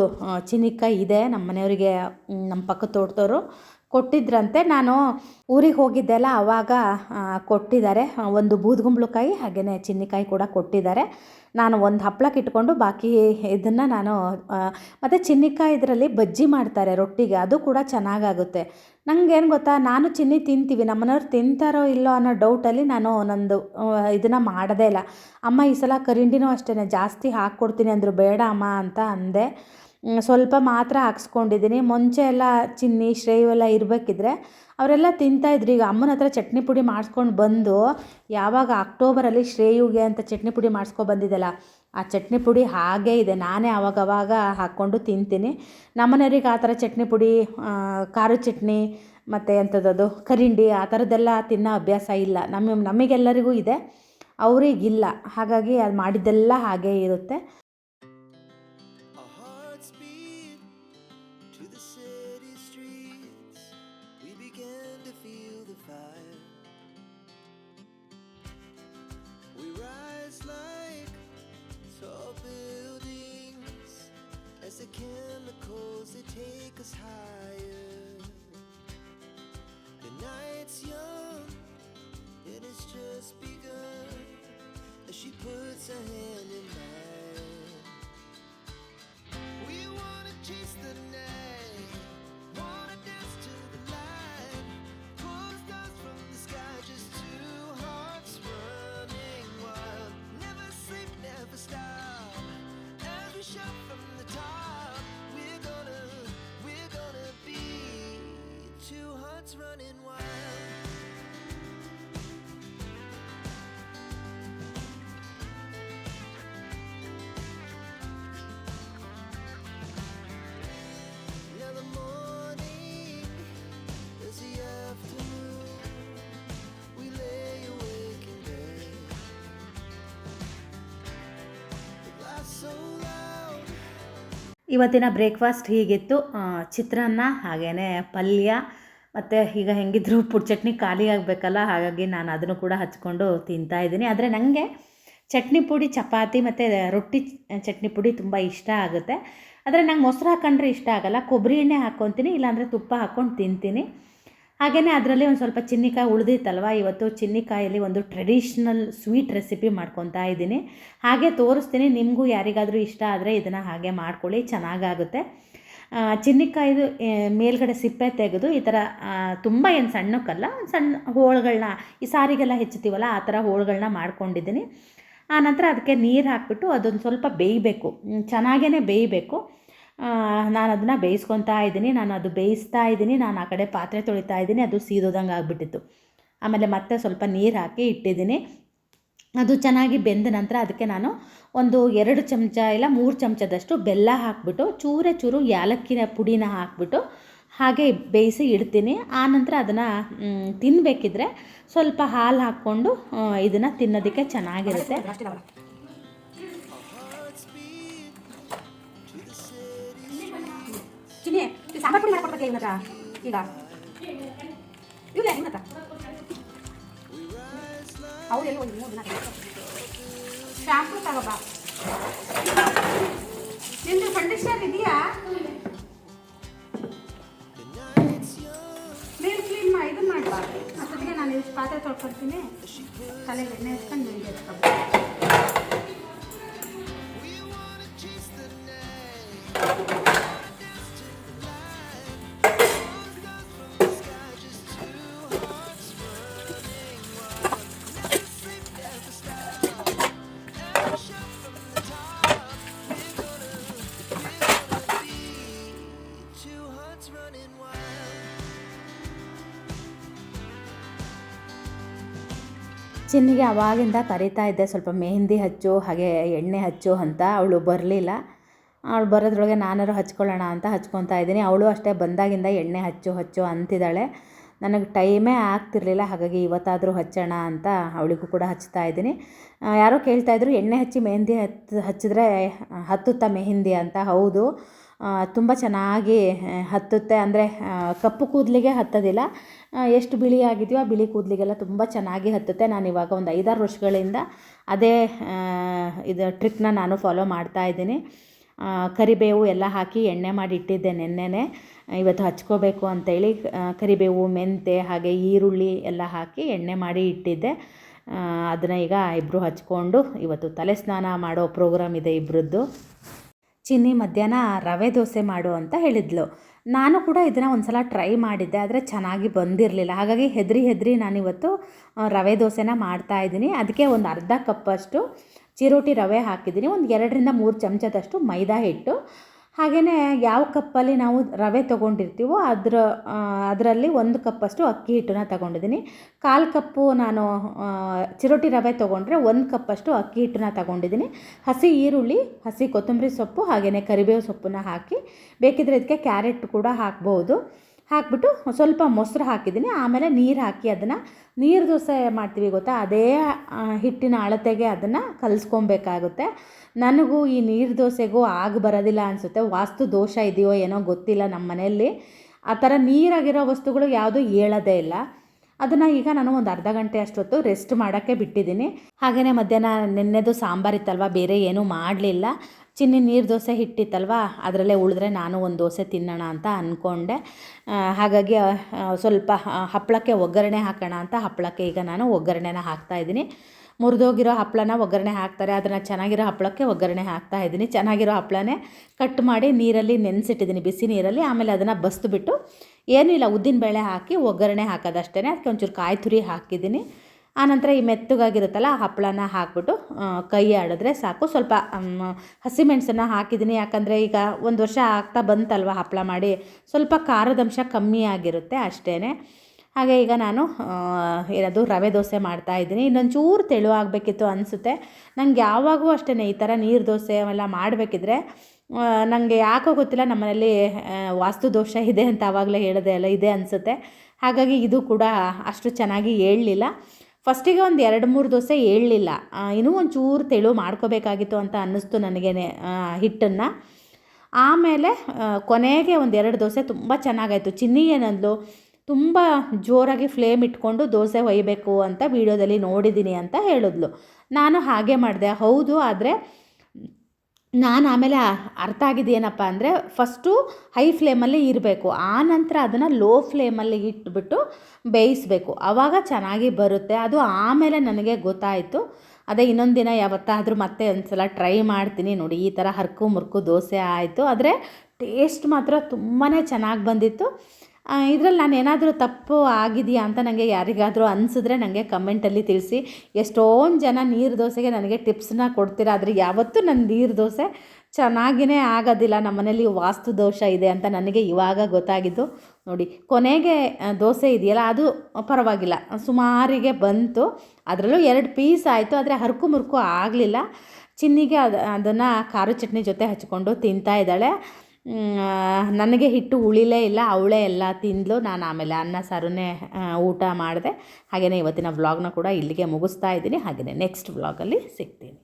ಚಿನ್ನಿಕಾಯಿ ಇದೆ. ನಮ್ಮ ಮನೆಯವರಿಗೆ ನಮ್ಮ ಪಕ್ಕದ ತೋಟದವರು ಕೊಟ್ಟಿದ್ರಂತೆ. ನಾನು ಊರಿಗೆ ಹೋಗಿದ್ದೆಲ್ಲ ಆವಾಗ ಆ, ಕೊಟ್ಟಿದ್ದಾರೆ. ಒಂದು ಬೂದ್ಗುಂಬಳಕಾಯಿ ಹಾಗೆಯೇ ಚಿನ್ನಿಕಾಯಿ ಕೂಡ ಕೊಟ್ಟಿದ್ದಾರೆ. ನಾನು ಒಂದು ಹಪ್ಳಕ್ಕೆ ಇಟ್ಕೊಂಡು ಬಾಕಿ ಇದನ್ನು ನಾನು ಮತ್ತು ಚಿನ್ನಿಕಾಯಿ ಇದರಲ್ಲಿ ಬಜ್ಜಿ ಮಾಡ್ತಾರೆ ರೊಟ್ಟಿಗೆ. ಅದು ಕೂಡ ಚೆನ್ನಾಗಾಗುತ್ತೆ. ನನಗೇನು ಗೊತ್ತಾ ನಾನು ಚಿನ್ನಿ ತಿಂತೀವಿ. ನಮ್ಮನೆಯವ್ರು ತಿಂತಾರೋ ಇಲ್ಲೋ ಅನ್ನೋ ಡೌಟಲ್ಲಿ ನಾನು ನಂದು ಇದನ್ನು ಮಾಡೋದೇ ಇಲ್ಲ. ಅಮ್ಮ ಈ ಸಲ ಕರಿಂಡಿನೂ ಅಷ್ಟೇ ಜಾಸ್ತಿ ಹಾಕ್ಕೊಡ್ತೀನಿ ಅಂದರು ಬೇಡ ಅಮ್ಮ ಅಂತ ಅಂದೆ. ಸ್ವಲ್ಪ ಮಾತ್ರ ಹಾಕ್ಸ್ಕೊಂಡಿದ್ದೀನಿ. ಮುಂಚೆ ಎಲ್ಲ ಚಿನ್ನಿ, ಶ್ರೇಯು ಎಲ್ಲ ಇರಬೇಕಿದ್ರೆ ಅವರೆಲ್ಲ ತಿಂತಾಯಿದ್ರು ಈಗ ಅಮ್ಮನ ಹತ್ರ ಚಟ್ನಿ ಪುಡಿ ಮಾಡಿಸ್ಕೊಂಡು ಬಂದು ಯಾವಾಗ ಅಕ್ಟೋಬರಲ್ಲಿ ಶ್ರೇಯುಗೆ ಅಂತ ಚಟ್ನಿ ಪುಡಿ ಮಾಡಿಸ್ಕೊ ಬಂದಿದ್ದೆಲ್ಲ ಆ ಚಟ್ನಿ ಪುಡಿ ಹಾಗೇ ಇದೆ. ನಾನೇ ಆವಾಗವಾಗ ಅವಾಗ ಹಾಕ್ಕೊಂಡು ತಿಂತೀನಿ. ನಮ್ಮನೆಯವ್ರಿಗೆ ಆ ಥರ ಚಟ್ನಿ ಪುಡಿ ಖಾರು ಚಟ್ನಿ ಮತ್ತು ಎಂಥದ್ದು ಕರಿಂಡಿ, ಆ ಥರದ್ದೆಲ್ಲ ತಿನ್ನೋ ಅಭ್ಯಾಸ ಇಲ್ಲ. ನಮ್ಮ ನಮಗೆಲ್ಲರಿಗೂ ಇದೆ. ಅವರಿಗಿಲ್ಲ. ಹಾಗಾಗಿ ಅದು ಮಾಡಿದ್ದೆಲ್ಲ ಹಾಗೇ ಇರುತ್ತೆ. Begun as she puts her hand in mine. ಇವತ್ತಿನ ಬ್ರೇಕ್ಫಾಸ್ಟ್ ಹೀಗಿತ್ತು. ಚಿತ್ರಾನ್ನ ಹಾಗೇ ಪಲ್ಯ, ಮತ್ತು ಈಗ ಹೆಂಗಿದ್ರು ಪುಡ್ ಚಟ್ನಿ ಖಾಲಿ ಆಗಬೇಕಲ್ಲ, ಹಾಗಾಗಿ ನಾನು ಅದನ್ನು ಕೂಡ ಹಚ್ಕೊಂಡು ತಿಂತಾ ಇದ್ದೀನಿ. ಆದರೆ ನನಗೆ ಚಟ್ನಿ ಪುಡಿ, ಚಪಾತಿ ಮತ್ತು ರೊಟ್ಟಿ ಚಟ್ನಿ ಪುಡಿ ತುಂಬ ಇಷ್ಟ ಆಗುತ್ತೆ. ಆದರೆ ನಂಗೆ ಮೊಸರು ಹಾಕ್ಕೊಂಡ್ರೆ ಇಷ್ಟ ಆಗೋಲ್ಲ. ಕೊಬ್ಬರಿ ಎಣ್ಣೆ ಹಾಕ್ಕೊತೀನಿ ಇಲ್ಲಾಂದರೆ ತುಪ್ಪ ಹಾಕ್ಕೊಂಡು ತಿಂತೀನಿ. ಹಾಗೆಯೇ ಅದರಲ್ಲಿ ಒಂದು ಸ್ವಲ್ಪ ಚಿನ್ನಿಕಾಯಿ ಉಳಿದಿತ್ತಲ್ವ? ಇವತ್ತು ಚಿನ್ನಿಕಾಯಲ್ಲಿ ಒಂದು ಟ್ರೆಡಿಷ್ನಲ್ ಸ್ವೀಟ್ ರೆಸಿಪಿ ಮಾಡ್ಕೊತಾ ಇದ್ದೀನಿ. ಹಾಗೆ ತೋರಿಸ್ತೀನಿ, ನಿಮಗೂ ಯಾರಿಗಾದರೂ ಇಷ್ಟ ಆದರೆ ಇದನ್ನು ಹಾಗೆ ಮಾಡ್ಕೊಳ್ಳಿ, ಚೆನ್ನಾಗಾಗುತ್ತೆ. ಚಿನ್ನಿಕಾಯಿದು ಮೇಲ್ಗಡೆ ಸಿಪ್ಪೆ ತೆಗೆದು ಈ ಥರ ತುಂಬ ಏನು ಸಣ್ಣಕ್ಕಲ್ಲ, ಒಂದು ಸಣ್ಣ ಹೋಳುಗಳನ್ನ ಈ ಸಾರಿಗೆಲ್ಲ ಹೆಚ್ಚುತ್ತೀವಲ್ಲ, ಆ ಥರ ಹೋಳುಗಳನ್ನ ಮಾಡ್ಕೊಂಡಿದ್ದೀನಿ. ಆನಂತರ ಅದಕ್ಕೆ ನೀರು ಹಾಕ್ಬಿಟ್ಟು ಅದೊಂದು ಸ್ವಲ್ಪ ಬೇಯಬೇಕು. ಚೆನ್ನಾಗೇ ಬೇಯಬೇಕು. ನಾನು ಅದನ್ನು ಬೇಯಿಸ್ಕೊತಾ ಇದ್ದೀನಿ ನಾನು ಅದು ಬೇಯಿಸ್ತಾ ಇದ್ದೀನಿ ನಾನು ಆ ಕಡೆ ಪಾತ್ರೆ ತೊಳಿತಾ ಇದ್ದೀನಿ ಅದು ಸೀದೋದಂಗೆ ಆಗಿಬಿಟ್ಟಿತ್ತು ಆಮೇಲೆ ಮತ್ತೆ ಸ್ವಲ್ಪ ನೀರು ಹಾಕಿ ಇಟ್ಟಿದ್ದೀನಿ ಅದು ಚೆನ್ನಾಗಿ ಬೆಂದ ನಂತರ ಅದಕ್ಕೆ ನಾನು ಒಂದು ಎರಡು ಚಮಚ ಇಲ್ಲ ಮೂರು ಚಮಚದಷ್ಟು ಬೆಲ್ಲ ಹಾಕ್ಬಿಟ್ಟು ಚೂರೆ ಚೂರು ಯಾಲಕ್ಕಿನ ಪುಡಿನ ಹಾಕ್ಬಿಟ್ಟು ಹಾಗೆ ಬೇಯಿಸಿ ಇಡ್ತೀನಿ ಆನಂತರ ಅದನ್ನು ತಿನ್ನಬೇಕಿದ್ರೆ ಸ್ವಲ್ಪ ಹಾಲು ಹಾಕ್ಕೊಂಡು ಇದನ್ನು ತಿನ್ನೋದಕ್ಕೆ ಚೆನ್ನಾಗಿರುತ್ತೆ ಪುಡಿ ಈಗ ಇಲ್ಲ ಇವನ ಹತ್ರ ಅವ್ರು ಎಲ್ಲಿ ಒಂದು ಮೂರು ಶಾಂಪು ತಗೋಬ. ಇದೆಯಾ? ನೀರು ಕ್ಲೀನ್ ಮಾ ಇದನ್ನ ಮಾಡುವ ಅಷ್ಟೊತ್ತಿಗೆ ನಾನು ಪಾತ್ರೆ ತೊಳ್ಕೊಡ್ತೀನಿ ತಲೆಗೆ ಎಣ್ಣೆ ಹಚ್ಕೊಂಡು ಚಿನ್ನಿಗೆ ಅವಾಗಿಂದ ಕರಿತಾ ಇದ್ದೆ. ಸ್ವಲ್ಪ ಮೆಹಂದಿ ಹಚ್ಚು, ಹಾಗೆ ಎಣ್ಣೆ ಹಚ್ಚು ಅಂತ. ಅವಳು ಬರಲಿಲ್ಲ. ಅವಳು ಬರೋದ್ರೊಳಗೆ ನಾನಾರು ಹಚ್ಕೊಳ್ಳೋಣ ಅಂತ ಹಚ್ಕೊತಾ ಇದ್ದೀನಿ. ಅವಳು ಅಷ್ಟೇ ಬಂದಾಗಿಂದ ಎಣ್ಣೆ ಹಚ್ಚು ಹಚ್ಚು ಅಂತಿದ್ದಾಳೆ. ನನಗೆ ಟೈಮೇ ಆಗ್ತಿರಲಿಲ್ಲ, ಹಾಗಾಗಿ ಇವತ್ತಾದರೂ ಹಚ್ಚೋಣ ಅಂತ ಅವಳಿಗೂ ಕೂಡ ಹಚ್ತಾ ಇದ್ದೀನಿ. ಯಾರೋ ಕೇಳ್ತಾಯಿದ್ರು ಎಣ್ಣೆ ಹಚ್ಚಿ ಮೆಹಂದಿ ಹತ್ತು ಹಚ್ಚಿದ್ರೆ ಹತ್ತುತ್ತಾ ಮೆಹಂದಿ ಅಂತ. ಹೌದು. ತುಂಬ ಚೆನ್ನಾಗಿ ಹತ್ತುತ್ತೆ. ಅಂದರೆ ಕಪ್ಪು ಕೂದಲಿಗೆ ಹತ್ತೋದಿಲ್ಲ. ಎಷ್ಟು ಬಿಳಿ ಆಗಿದೆಯೋ ಆ ಬಿಳಿ ಕೂದಲಿಗೆಲ್ಲ ತುಂಬ ಚೆನ್ನಾಗಿ ಹತ್ತುತ್ತೆ. ನಾನು ಇವಾಗ ಒಂದು ಐದಾರು ವರ್ಷಗಳಿಂದ ಅದೇ ಇದು ಟ್ರಿಕ್ನ ನಾನು ಫಾಲೋ ಮಾಡ್ತಾ ಇದ್ದೀನಿ. ಕರಿಬೇವು ಎಲ್ಲ ಹಾಕಿ ಎಣ್ಣೆ ಮಾಡಿ ಇಟ್ಟಿದ್ದೆ ನಿನ್ನೆ ಇವತ್ತು ಹಚ್ಕೋಬೇಕು ಅಂತೇಳಿ ಕರಿಬೇವು ಮೆಂತೆ ಹಾಗೆ ಈರುಳ್ಳಿ ಎಲ್ಲ ಹಾಕಿ ಎಣ್ಣೆ ಮಾಡಿ ಇಟ್ಟಿದ್ದೆ. ಅದನ್ನು ಈಗ ಇಬ್ಬರು ಹಚ್ಕೊಂಡು ಇವತ್ತು ತಲೆ ಸ್ನಾನ ಮಾಡೋ ಪ್ರೋಗ್ರಾಮ್ ಇದೆ ಇಬ್ಬರದ್ದು ಚಿನ್ನಿ ಮಧ್ಯಾಹ್ನ ರವೆ ದೋಸೆ ಮಾಡು ಅಂತ ಹೇಳಿದ್ಲು. ನಾನು ಕೂಡ ಇದನ್ನು ಒಂದು ಸಲ ಟ್ರೈ ಮಾಡಿದ್ದೆ, ಆದರೆ ಚೆನ್ನಾಗಿ ಬಂದಿರಲಿಲ್ಲ. ಹಾಗಾಗಿ ಹೆದರಿ ಹೆದರಿ ನಾನಿವತ್ತು ರವೆ ದೋಸೆನ ಮಾಡ್ತಾ ಇದ್ದೀನಿ. ಅದಕ್ಕೆ ಒಂದು ಅರ್ಧ ಕಪ್ಪಷ್ಟು ಚಿರೋಟಿ ರವೆ ಹಾಕಿದ್ದೀನಿ. ಒಂದು ಎರಡರಿಂದ ಮೂರು ಚಮಚದಷ್ಟು ಮೈದಾ ಹಿಟ್ಟು. ಹಾಗೆಯೇ ಯಾವ ಕಪ್ಪಲ್ಲಿ ನಾವು ರವೆ ತೊಗೊಂಡಿರ್ತೀವೋ ಅದರ ಅದರಲ್ಲಿ ಒಂದು ಕಪ್ಪಷ್ಟು ಅಕ್ಕಿ ಹಿಟ್ಟನ್ನ ತಗೊಂಡಿದ್ದೀನಿ. ಕಾಲು ಕಪ್ಪು ನಾನು ಚಿರೋಟಿ ರವೆ ತೊಗೊಂಡ್ರೆ ಒಂದು ಕಪ್ಪಷ್ಟು ಅಕ್ಕಿ ಹಿಟ್ಟನ್ನ ತಗೊಂಡಿದ್ದೀನಿ. ಹಸಿ ಈರುಳ್ಳಿ, ಹಸಿ ಕೊತ್ತಂಬರಿ ಸೊಪ್ಪು ಹಾಗೆಯೇ ಕರಿಬೇವು ಸೊಪ್ಪನ್ನ ಹಾಕಿ, ಬೇಕಿದ್ರೆ ಇದಕ್ಕೆ ಕ್ಯಾರೆಟ್ ಕೂಡ ಹಾಕ್ಬೋದು. ಹಾಕ್ಬಿಟ್ಟು ಸ್ವಲ್ಪ ಮೊಸರು ಹಾಕಿದ್ದೀನಿ. ಆಮೇಲೆ ನೀರು ಹಾಕಿ ಅದನ್ನು, ನೀರು ದೋಸೆ ಮಾಡ್ತೀವಿ ಗೊತ್ತಾ? ಅದೇ ಹಿಟ್ಟಿನ ಅಳತೆಗೆ ಅದನ್ನು ಕಲಿಸ್ಕೊಬೇಕಾಗುತ್ತೆ. ನನಗೂ ಈ ನೀರು ದೋಸೆಗೂ ಆಗ ಬರೋದಿಲ್ಲ ಅನಿಸುತ್ತೆ. ವಾಸ್ತು ದೋಷ ಇದೆಯೋ ಏನೋ ಗೊತ್ತಿಲ್ಲ ನಮ್ಮ ಮನೆಯಲ್ಲಿ. ಆ ಥರ ನೀರಾಗಿರೋ ವಸ್ತುಗಳು ಯಾವುದೂ ಹೇಳೋದೇ ಇಲ್ಲ. ಅದನ್ನು ಈಗ ನಾನು ಒಂದು ಅರ್ಧ ಗಂಟೆ ಅಷ್ಟೊತ್ತು ರೆಸ್ಟ್ ಮಾಡೋಕ್ಕೆ ಬಿಟ್ಟಿದ್ದೀನಿ. ಹಾಗೆಯೇ ಮಧ್ಯಾಹ್ನ ನಿನ್ನೆದು ಸಾಂಬಾರಿತ್ತಲ್ವ ಬೇರೆ ಏನೂ ಮಾಡಲಿಲ್ಲ. ಚಿನ್ನಿ ನೀರು ದೋಸೆ ಹಿಟ್ಟಿತ್ತಲ್ವ, ಅದರಲ್ಲೇ ಉಳಿದ್ರೆ ನಾನು ಒಂದು ದೋಸೆ ತಿನ್ನೋಣ ಅಂತ ಅಂದ್ಕೊಂಡೆ ಹಾಗಾಗಿ ಸ್ವಲ್ಪ ಹಪ್ಪಳಕ್ಕೆ ಒಗ್ಗರಣೆ ಹಾಕೋಣ ಅಂತ ಹಪ್ಪಳಕ್ಕೆ ಈಗ ನಾನು ಒಗ್ಗರಣೆನ ಹಾಕ್ತಾ ಇದ್ದೀನಿ. ಮುರಿದೋಗಿರೋ ಹಪ್ಪಳನ ಒಗ್ಗರಣೆ ಹಾಕ್ತಾರೆ, ಅದನ್ನು ಚೆನ್ನಾಗಿರೋ ಹಪ್ಪಳಕ್ಕೆ ಒಗ್ಗರಣೆ ಹಾಕ್ತಾ ಇದ್ದೀನಿ. ಚೆನ್ನಾಗಿರೋ ಹಪ್ಪಳನೇ ಕಟ್ ಮಾಡಿ ನೀರಲ್ಲಿ ನೆನೆಸಿಟ್ಟಿದ್ದೀನಿ, ಬಿಸಿ ನೀರಲ್ಲಿ. ಆಮೇಲೆ ಅದನ್ನು ಬಸ್ದುಬಿಟ್ಟು ಏನೂ ಇಲ್ಲ ಉದ್ದಿನಬೇಳೆ ಹಾಕಿ ಒಗ್ಗರಣೆ ಹಾಕೋದಷ್ಟೇ ಅದಕ್ಕೆ ಒಂಚೂರು ಕಾಯಿ ತುರಿ ಹಾಕಿದ್ದೀನಿ. ಆನಂತರ ಈ ಮೆತ್ತಗಾಗಿರುತ್ತಲ್ಲ ಹಪ್ಪಳನ ಹಾಕ್ಬಿಟ್ಟು ಕೈ ಆಡಿದ್ರೆ ಸಾಕು. ಸ್ವಲ್ಪ ಹಸಿಮೆಣಸನ್ನು ಹಾಕಿದ್ದೀನಿ. ಯಾಕಂದರೆ ಈಗ ಒಂದು ವರ್ಷ ಆಗ್ತಾ ಬಂತಲ್ವ ಹಪ್ಪಳ ಮಾಡಿ. ಸ್ವಲ್ಪ ಖಾರದಂಶ ಕಮ್ಮಿ ಆಗಿರುತ್ತೆ ಅಷ್ಟೇ ಹಾಗೆ ಈಗ ನಾನು ಏನದು ರವೆ ದೋಸೆ ಮಾಡ್ತಾ ಇದ್ದೀನಿ. ಇನ್ನೊಂದು ಚೂರು ತೆಳು ಆಗಬೇಕಿತ್ತು ಅನಿಸುತ್ತೆ. ನಂಗೆ ಯಾವಾಗೂ ಅಷ್ಟೇ ಈ ಥರ ನೀರು ದೋಸೆ ಅವೆಲ್ಲ ಮಾಡಬೇಕಿದ್ರೆ ನನಗೆ ಯಾಕೋ ಗೊತ್ತಿಲ್ಲ ನಮ್ಮನೇಲಿ ಆ, ವಾಸ್ತು ದೋಷ ಇದೆ ಅಂತ ಆವಾಗಲೇ ಹೇಳಿದೆ ಅಲ್ಲ ಇದೆ ಅನಿಸುತ್ತೆ. ಹಾಗಾಗಿ ಇದು ಕೂಡ ಅಷ್ಟು ಚೆನ್ನಾಗಿ ಹೇಳಲಿಲ್ಲ ಫಸ್ಟಿಗೆ ಒಂದು ಎರಡು ಮೂರು ದೋಸೆ ಹೇಳಲಿಲ್ಲ ಇನ್ನೂ ಒಂದು ಚೂರು ತೆಳು ಮಾಡ್ಕೋಬೇಕಾಗಿತ್ತು ಅಂತ ಅನ್ನಿಸ್ತು ನನಗೆ ಹಿಟ್ಟನ್ನು. ಆಮೇಲೆ ಕೊನೆಗೆ ಕೊನೆಗೆ ಒಂದೆರಡು ದೋಸೆ ತುಂಬ ಚೆನ್ನಾಗಾಯಿತು. ಚಿನ್ನಿ ಏನಂದ್ಲು? ತುಂಬ ಜೋರಾಗಿ ಫ್ಲೇಮ್ ಇಟ್ಕೊಂಡು ದೋಸೆ ಒಯ್ಯಬೇಕು ಅಂತ ವೀಡಿಯೋದಲ್ಲಿ ನೋಡಿದ್ದೀನಿ ಅಂತ ಹೇಳಿದ್ಲು. ನಾನು ಹಾಗೆ ಮಾಡಿದೆ. ಹೌದು, ಆದರೆ ನಾನು ಆಮೇಲೆ ಅರ್ಥ ಆಗಿದ್ದು ಏನಪ್ಪ ಅಂದರೆ ಫಸ್ಟು ಹೈ ಫ್ಲೇಮಲ್ಲಿ ಇರಬೇಕು. ಆ ನಂತರ ಅದನ್ನು ಲೋ ಫ್ಲೇಮಲ್ಲಿ ಇಟ್ಬಿಟ್ಟು ಬೇಯಿಸಬೇಕು. ಆವಾಗ ಚೆನ್ನಾಗಿ ಬರುತ್ತೆ. ಅದು ಆಮೇಲೆ ನನಗೆ ಗೊತ್ತಾಯಿತು. ಅದೇ ಇನ್ನೊಂದು ದಿನ ಯಾವತ್ತಾದರೂ ಮತ್ತೆ ಒಂದು ಸಲ ಟ್ರೈ ಮಾಡ್ತೀನಿ ನೋಡಿ. ಈ ಥರ ಹರ್ಕು ಮುರ್ಕು ದೋಸೆ ಆಯಿತು. ಆದರೆ ಟೇಸ್ಟ್ ಮಾತ್ರ ತುಂಬಾ ಚೆನ್ನಾಗಿ ಬಂದಿತ್ತು. ಇದರಲ್ಲಿ ನಾನು ಏನಾದರೂ ತಪ್ಪು ಆಗಿದೆಯಾ ಅಂತ ನನಗೆ ಯಾರಿಗಾದರೂ ಅನಿಸಿದ್ರೆ ನನಗೆ ಕಮೆಂಟಲ್ಲಿ ತಿಳಿಸಿ. ಎಷ್ಟೊಂದು ಜನ ನೀರು ದೋಸೆಗೆ ನನಗೆ ಟಿಪ್ಸನ್ನ ಕೊಡ್ತೀರ? ಆದರೆ ಯಾವತ್ತೂ ನನ್ನ ನೀರು ದೋಸೆ ಚೆನ್ನಾಗಿಯೇ ಆಗೋದಿಲ್ಲ. ನಮ್ಮ ಮನೇಲಿ ವಾಸ್ತು ದೋಷ ಇದೆ ಅಂತ ನನಗೆ ಇವಾಗ ಗೊತ್ತಾಗಿದ್ದು. ನೋಡಿ, ಕೊನೆಗೆ ದೋಸೆ ಇದೆಯಲ್ಲ, ಅದು ಪರವಾಗಿಲ್ಲ. ಸುಮಾರಿಗೆ ಬಂತು. ಅದರಲ್ಲೂ ಎರಡು ಪೀಸ್ ಆಯಿತು. ಆದರೆ ಹರ್ಕು ಮುರ್ಕು ಆಗಲಿಲ್ಲ. ಚಿನ್ನಿಗೆ ಅದು, ಅದನ್ನು ಖಾರ ಚಟ್ನಿ ಜೊತೆ ಹಚ್ಕೊಂಡು ತಿಂತಾ ಇದ್ದಾಳೆ. ನನಗೆ ಹಿಟ್ಟು ಉಳಿಲೇ ಇಲ್ಲ ಅವಳೇ ಎಲ್ಲ ತಿಂದಳು ನಾನು ಆಮೇಲೆ ಅನ್ನ ಸಾರನ್ನೇ ಆ, ಊಟ ಮಾಡಿದೆ. ಹಾಗೆಯೇ ಇವತ್ತಿನ ವ್ಲಾಗ್ನ ಕೂಡ ಇಲ್ಲಿಗೆ ಮುಗಿಸ್ತಾ ಇದ್ದೀನಿ. ಹಾಗೆಯೇ ನೆಕ್ಸ್ಟ್ ವ್ಲಾಗಲ್ಲಿ ಸಿಗ್ತೀನಿ.